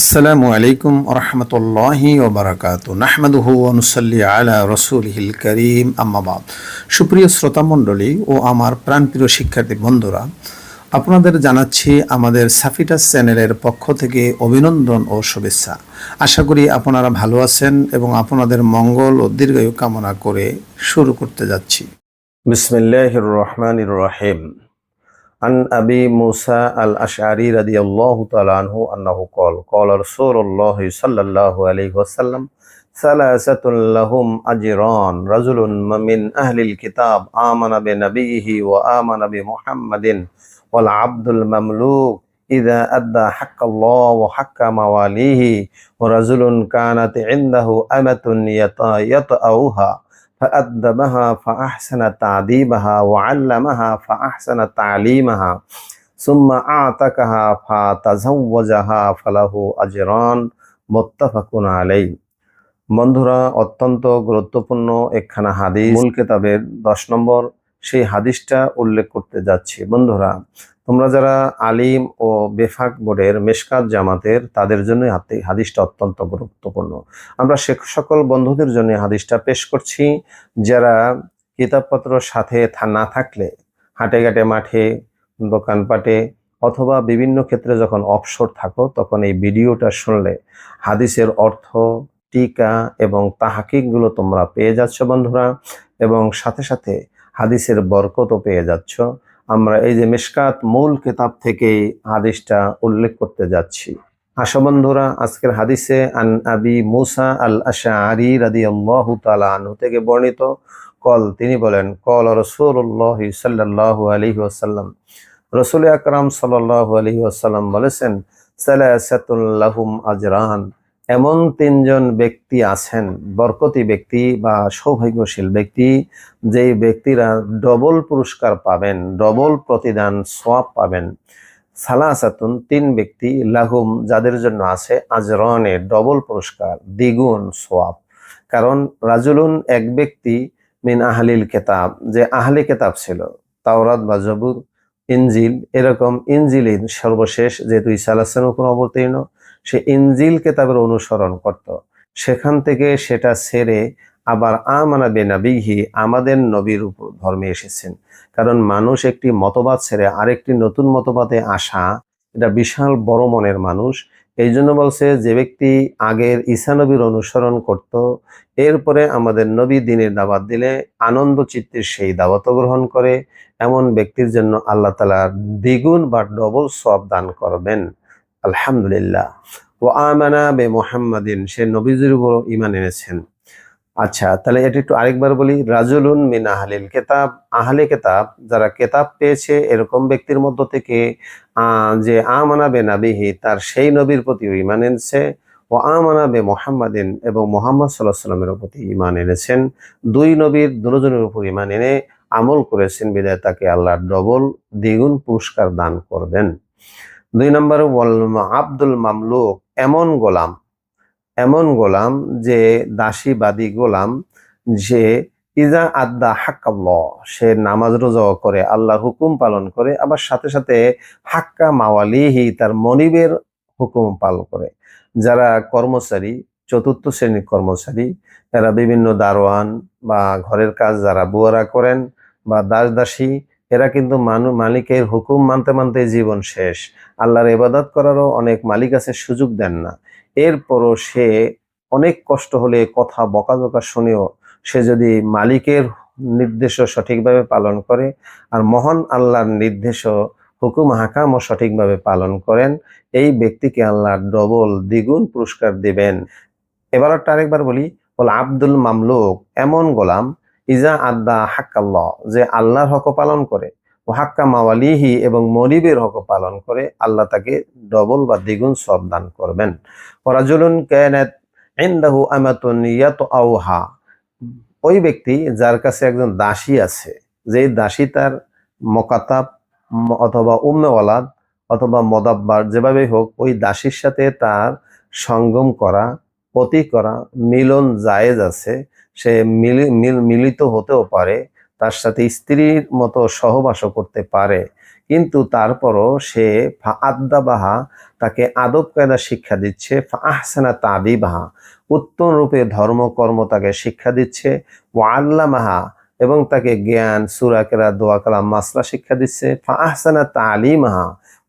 আসসালামু আলাইকুম রহমতুল্লাহি ওবরাকাত নাহমাদুহু অনুসল্লি আলা রসুলহিল করিম। আম্মাবাদ সুপ্রিয় শ্রোতা মণ্ডলী ও আমার প্রাণপ্রিয় শিক্ষার্থী বন্ধুরা, আপনাদের জানাচ্ছি আমাদের সাফিটাস চ্যানেলের পক্ষ থেকে অভিনন্দন ও শুভেচ্ছা। আশা করি আপনারা ভালো আছেন এবং আপনাদের মঙ্গল ও দীর্ঘায়ু কামনা করে শুরু করতে যাচ্ছি। বিসমিল্লাহির রহমানির রহিম। عن أبي موسى الأشعري رضي الله تعالى عنه أنه قال قال رسول الله صلى الله عليه وسلم ثلاثة لهم أجران رجل من أهل الكتاب آمن بنبيه وآمن بمحمد والعبد المملوك إذا أدى حق الله وحق مواليه ورجل كانت عنده أمة يطأوها. فأدبها فأحسن تعذيبها وعلمها فأحسن تعليمها ثم أعتقها فتزوجها فله أجران متفق عليه বন্ধুরা অত্যন্ত গুরুত্বপূর্ণ একখানা হাদিস মূল কেতাবের দশ নম্বর সেই হাদিসটা উল্লেখ করতে যাচ্ছি বন্ধুরা তোমরা যারা আলিম ও বেফাক বোর্ডের মেশকাত জামাতের, তাদের জন্য হাদিসটা অত্যন্ত গুরুত্বপূর্ণ। আমরা সে সকল বন্ধুদের জন্য হাদিসটা পেশ করছি। যারা কিতাবপত্র সাথে না থাকলে, হাটে ঘাটে, মাঠে, দোকানপাটে অথবা বিভিন্ন ক্ষেত্রে যখন অবসর থাকো, তখন এই ভিডিওটা শুনলে হাদিসের অর্থ, টিকা এবং তাহাকিকগুলো তোমরা পেয়ে যাচ্ছ বন্ধুরা এবং সাথে সাথে হাদিসের বরকতও পেয়ে যাচ্ছ। আমরা এই যে মেশকাত মূল কেতাব থেকে হাদিসটা উল্লেখ করতে যাচ্ছি। আশা বন্ধুরা, আজকের হাদিসে আন আবি মুসা আল আশারি রাদি আল্লাহ থেকে বর্ণিত কল, তিনি বলেন, কল রসুল্লাহ সাল্লাহ আলহি আসাল্লাম রসুল আকরাম সাল্লাহ আলহি আসাল্লাম বলেছেন সালাহুম আজরান। এমন তিনজন ব্যক্তি আছেন, বরকতি ব্যক্তি বা সৌভাগ্যশীল ব্যক্তি, যেই ব্যক্তিরা ডবল পুরস্কার পাবেন ডবল প্রতিদান সোয়াব পাবেন। সালাসাতুন, তিন ব্যক্তি লাহুম, যাদের জন্য আছে আজ আজরনে ডবল পুরস্কার, দ্বিগুণ সোয়াব কারণ রাজুলুন এক ব্যক্তি মিন আহলিল কেতাব, যে আহলি কেতাব ছিল, তাওরাত বা জবুর, ইনজিল, এরকম ইনজিলিন সর্বশেষ, যেহেতু ইসা আলাহানের উপর অবতীর্ণ সে ইনজিল কেতাবের অনুসরণ করত। সেখান থেকে সেটা ছেড়ে আবার আমানা বেনাবিহি আমাদের নবীর উপর ধর্মে এসেছেন। কারণ মানুষ একটি মতবাদ ছেড়ে আরেকটি নতুন মতবাদে আসা, এটা বিশাল বড় মনের মানুষ। এই জন্য বলছে, যে ব্যক্তি আগের ঈসা নবীর অনুসরণ করত, এরপরে আমাদের নবী দিনের দাওয়াত দিলে আনন্দ চিত্তের সেই দাওয়াত গ্রহণ করে। এমন ব্যক্তির জন্য আল্লাহ তালা দ্বিগুণ বা ডবল সব দান করবেন। আলহামদুলিল্লাহ। ও আমানা বে মোহাম্মদিন, সে নবীজির উপর ইমান এনেছেন। আচ্ছা তাহলে এটা একটু আরেকবার বলি। রাজুলুন মিন আহলিল কেতাব। আহলে কেতাব যারা কেতাব পেয়েছে এরকম ব্যক্তির মধ্য থেকে যে আমানা বে নাবিহি, তার সেই নবীর প্রতি ইমান এনেছে। ও আমানা বে মোহাম্মদিন এবং মোহাম্মদ সাল্লাহ সাল্লামের প্রতি ইমান এনেছেন। দুই নবীর দুজনের উপর ইমান এনে আমল করেছেন। বিদায় তাকে আল্লাহর ডবল দ্বিগুণ পুরস্কার দান করবেন। দুই নম্বর আব্দুল মামলুক এমন গোলাম এমন গোলাম যে দাসীবাদী গোলাম যে ইজা আদা হাক্কাল্ল সে নামাজ রোজা করে আল্লাহ হুকুম পালন করে, আবার সাথে সাথে হাক্কা মাওয়ালিহি, তার মনিবের হুকুম পালন করে। যারা কর্মচারী, চতুর্থ শ্রেণির কর্মচারী এরা বিভিন্ন দারোয়ান বা ঘরের কাজ যারা বুয়ারা করেন বা দাস দাসী এরা কিন্তু মানু, মালিকের হুকুম মানতে মানতে জীবন শেষ। আল্লাহর ইবাদত করারও অনেক মালিক আছে, সুযোগ দেন না। এরপরও সে অনেক কষ্ট হলে কথা বকাঝকা শুনেও সে যদি মালিকের নির্দেশও সঠিকভাবে পালন করে আর মহান আল্লাহর নির্দেশও, হুকুম হাকামও সঠিকভাবে পালন করেন, এই ব্যক্তিকে আল্লাহ ডবল দ্বিগুণ পুরস্কার দিবেন। এবার একটা আরেকবার বলি, বল আব্দুল মামলুক এমন গোলাম ইজা আদা হাক্কাল্লাহ যে আল্লাহর হক পালন করে, ও হাক্কা মাওয়ালিহি এবং মরিবের হক পালন করে, আল্লাহ তাকে ডবল বা দ্বিগুণ সব দান করবেন। ওরাজুলুন কানাত ইনদাহু আমাতুন ইয়াত আওহা ওই ব্যক্তি যার কাছে একজন দাসী আছে যে দাসী তার মকাতাব অথবা উম্মে ওয়ালাদ অথবা মদাব্বার যেভাবেই হোক, ওই দাসীর সাথে তার সঙ্গম করা পতি করা মিলন জায়েজ আছে। সে মিলিত হতেও পারে, তার সাথে স্ত্রীর মতো সহবাসও করতে পারে। কিন্তু তারপরও সে ফা আদ্দাবাহা তাকে আদব কায়দা শিক্ষা দিচ্ছে আহসানা তাদিবাহা। উত্তম রূপে ধর্মকর্ম তাকে শিক্ষা দিচ্ছে ও আল্লামাহা এবং তাকে জ্ঞান সুরাকেরা দোয়া কালাম, মাসলা শিক্ষা দিচ্ছে ফা আহসানা তালিমাহা।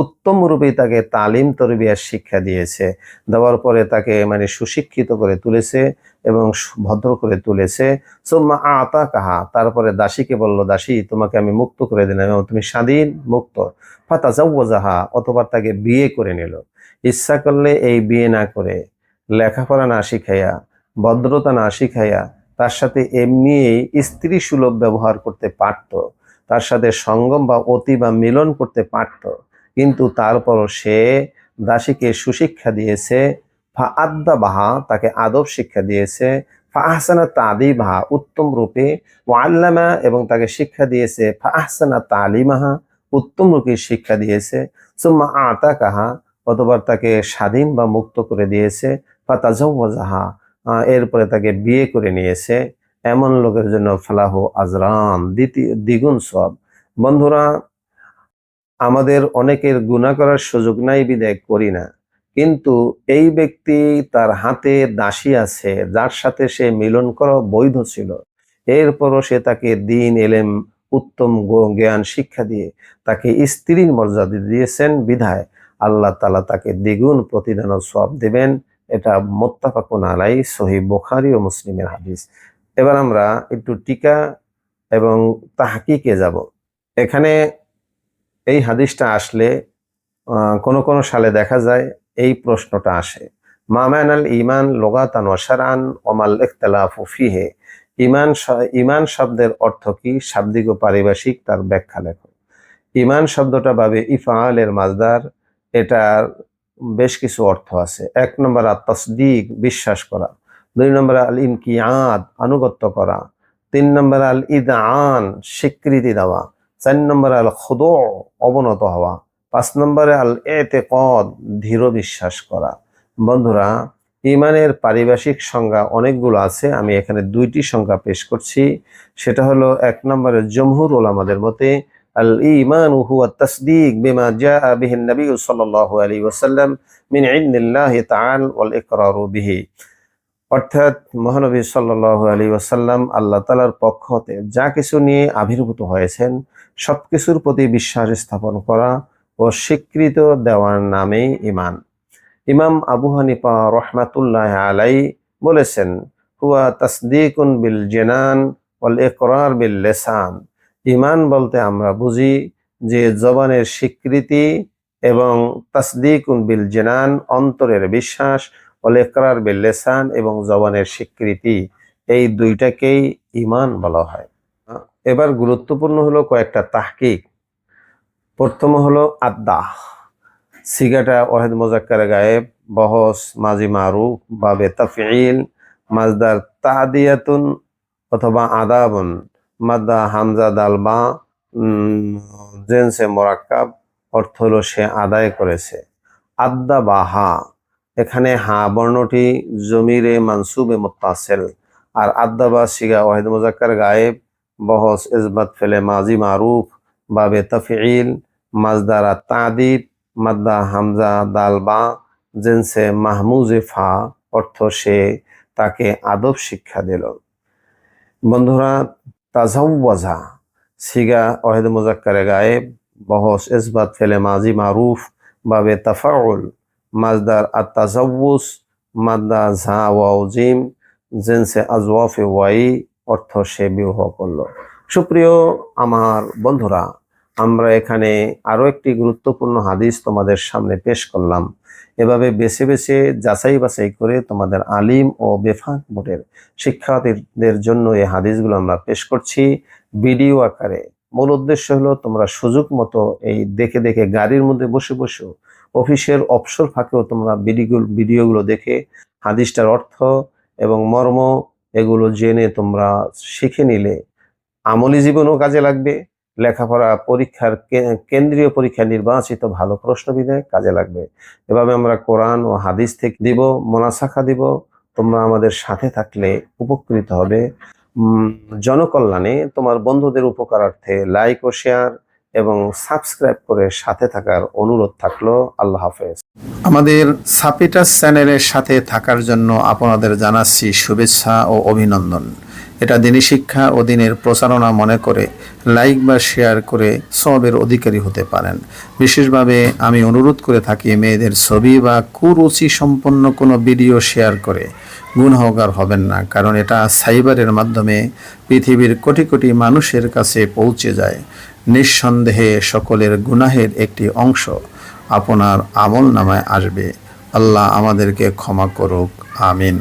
উত্তম রূপে তাকে তালিম তরবিয়ার শিক্ষা দিয়েছে। দেওয়ার পরে তাকে মানে সুশিক্ষিত করে তুলেছে এবং ভদ্র করে তুলেছে। সোম্মা আতা কাহা তারপরে দাসীকে বলল, দাসী, তোমাকে আমি মুক্ত করে দিলাম এবং তুমি স্বাধীন, মুক্ত। ফাতাজাহা অথবা তাকে বিয়ে করে নিল। ইচ্ছা করলে এই বিয়ে না করে, লেখাপড়া না শিখাইয়া, ভদ্রতা না শিখাইয়া তার সাথে এমনিই স্ত্রী সুলভ ব্যবহার করতে পারত। তার সাথে সঙ্গম বা অতি বা মিলন করতে পারত। কিন্তু তারপরও সে দাসীকে সুশিক্ষা দিয়েছে ফা আদ্দা বাহা তাকে আদব শিক্ষা দিয়েছে ফা আহসানা তাদি বাহা উত্তম রূপে ও আল্লামা এবং তাকে শিক্ষা দিয়েছে ফা আহসানা তালিমাহা, উত্তম রূপে শিক্ষা দিয়েছে, সুম্মা আতা কাহা অতবার তাকে স্বাধীন বা মুক্ত করে দিয়েছে বা তাজাহা এরপরে তাকে বিয়ে করে নিয়েছে। এমন লোকের জন্য ফালাহ আজরান দ্বিতীয় দ্বিগুণ সব বন্ধুরা আমাদের অনেকের গুণা করার সুযোগ নাই, বিদায় করি না। কিন্তু এই ব্যক্তি তার হাতে দাসী আছে, যার সাথে সে মিলন করা বৈধ ছিল। এরপরও সে তাকে দিন, এলেম, উত্তম জ্ঞান, শিক্ষা দিয়ে তাকে স্ত্রীর মর্যাদা দিয়েছেন, বিধায় আল্লাহ তালা তাকে দ্বিগুণ প্রতিদান সব দেবেন। এটা মোত্তাফাকুন আলাই সহি বোখারি ও মুসলিমের হাদিস। এবার আমরা একটু টিকা এবং তাহাকিকে যাব। এখানে এই হাদিসটা আসলে কোন কোন সালে দেখা যায় এই প্রশ্নটা আসে। মামান আল ইমান লোগাতান ওয়াসারান ওমাল ইখতালাফু ফিহে। ইমান ইমান শব্দের অর্থ কি? শাব্দিক ও পারিভাষিক তার ব্যাখ্যা লেখো। ইমান শব্দটা ভাবে ইফালের মাজদার এটার বেশ কিছু অর্থ আছে। এক নম্বর আত তসদিক বিশ্বাস করা। দুই নম্বর আল ইনকিয়াদ আনুগত্য করা। তিন নম্বর আল ইদান স্বীকৃতি দেওয়া। চার নম্বর আল খুদ, অবনত হওয়া। পাঁচ নম্বরে আল এতে কদ ধীর বিশ্বাস করা। বন্ধুরা, ইমানের পারিভাষিক সংজ্ঞা অনেকগুলো আছে, আমি এখানে দুইটি সংজ্ঞা পেশ করছি। সেটা হলো এক নম্বরে জমহুর ওলামাদের মতে, আল ইমান হুয়া তাসদিক বিমা জা নবী সাল্লাল্লাহু মিন ইন্দিল্লাহি তাআল ওয়াল ইকরারু বিহি। অর্থাৎ মহানবী সাল্লাল্লাহু আলাইহি ওয়াসাল্লাম আল্লাহ তাআলার পক্ষ হতে যা কিছু নিয়ে আবির্ভূত হয়েছেন, সবকিছুর প্রতি বিশ্বাস স্থাপন করা ও স্বীকৃত দেওয়ার নামেই ইমান ইমাম আবু হানিফা রহমাতুল্লাহ আলাই বলেছেন, হুয়া তাসদিকুন বিল জেনান ওয়াল ইকরার বিল লেসান। ইমান বলতে আমরা বুঝি যে জবানের স্বীকৃতি এবং তাসদিকুন বিল জেনান অন্তরের বিশ্বাস ওয়াল ইকরার বিল লেসান এবং জবানের স্বীকৃতি, এই দুইটাকেই ইমান বলা হয়। এবার গুরুত্বপূর্ণ হলো কয়েকটা তাহকিক। প্রথম হলো আদাহ সিগাটা ওয়াহেদ মোজাক্কার গায়েব বহস মাজি মারুফ, বাবে তাফিল মাজদার তাহাদিয়াতুন অথবা আদাবন, মাদ্দা হামজা দালবা জেন্সে মোরাক্কাব, অর্থ হলো সে আদায় করেছে। আদ্দা বা হা এখানে হা বর্ণটি জমিরে মানসুবে মোত্তাসেল। আর আদ্দা বা সিগা ওয়াহেদ মোজাক্কার গায়েব, বহস ইজবাত ফেলে মাজি মারুফ, বাবে তাফিল মাজদারা তাদিব মাদ্দা হামজা দাল বা জেন্সে মাহমুজে ফা, অর্থ সে তাকে আদব শিক্ষা দিল। বন্ধুরা তাজাউওয়াজা সিগা ওয়াহিদ মুজাক্কারে গায়েব, বহস ইসবাত ফেলে মাজি মারুফ, বাবে তাফাউল মাজদার আত তাজাউস মাদ্দা ঝা ওয়াও জিম জেন্সে আজওয়াফে ওয়াই অর্থ সে বিবাহ করল। সুপ্রিয় আমার বন্ধুরা, আমরা এখানে আরও একটি গুরুত্বপূর্ণ হাদিস তোমাদের সামনে পেশ করলাম। এভাবে বেছে বেছে, যাচাই বাছাই করে তোমাদের আলিম ও বেফাক বোর্ডের শিক্ষার্থীদের জন্য এই হাদিসগুলো আমরা পেশ করছি ভিডিও আকারে। মূল উদ্দেশ্য হলো তোমরা সুযোগ মতো এই দেখে দেখে গাড়ির মধ্যে বসে বসে অফিসের অবসর ফাঁকেও তোমরা ভিডিওগুলো দেখে হাদিসটার অর্থ এবং মর্ম এগুলো জেনে তোমরা শিখে নিলে আমলি জীবনও কাজে লাগবে। লেখাপড়া পরীক্ষার কেন্দ্রীয় পরীক্ষা নির্বাচিত ভালো প্রশ্ন বিধায় কাজে লাগবে। এভাবে আমরা কোরআন ও হাদিস থেকে দিব, মোনাসাখা দিব। তোমরা আমাদের সাথে থাকলে উপকৃত হবে। জনকল্যাণে তোমার বন্ধুদের উপকারার্থে লাইক ও শেয়ার এবং সাবস্ক্রাইব করে সাথে থাকার অনুরোধ থাকল। আল্লাহ হাফেজ। আমাদের সাপিটাস চ্যানেলের সাথে থাকার জন্য আপনাদের জানাচ্ছি শুভেচ্ছা ও অভিনন্দন। এটা দিনী শিক্ষা ও দিনের প্রচারণা মনে করে লাইক বা শেয়ার করে সবের অধিকারী হতে পারেন। বিশেষভাবে আমি অনুরোধ করে থাকি মেয়েদের ছবি বা কুরুচি সম্পন্ন কোনো ভিডিও শেয়ার করে। গুণহগার হবেন না, কারণ এটা সাইবারের মাধ্যমে পৃথিবীর কোটি কোটি মানুষের কাছে পৌঁছে যায়। নিঃসন্দেহে সকলের গুনাহের একটি অংশ আপনার আমল নামায় আসবে। আল্লাহ আমাদেরকে ক্ষমা করুক। আমিন।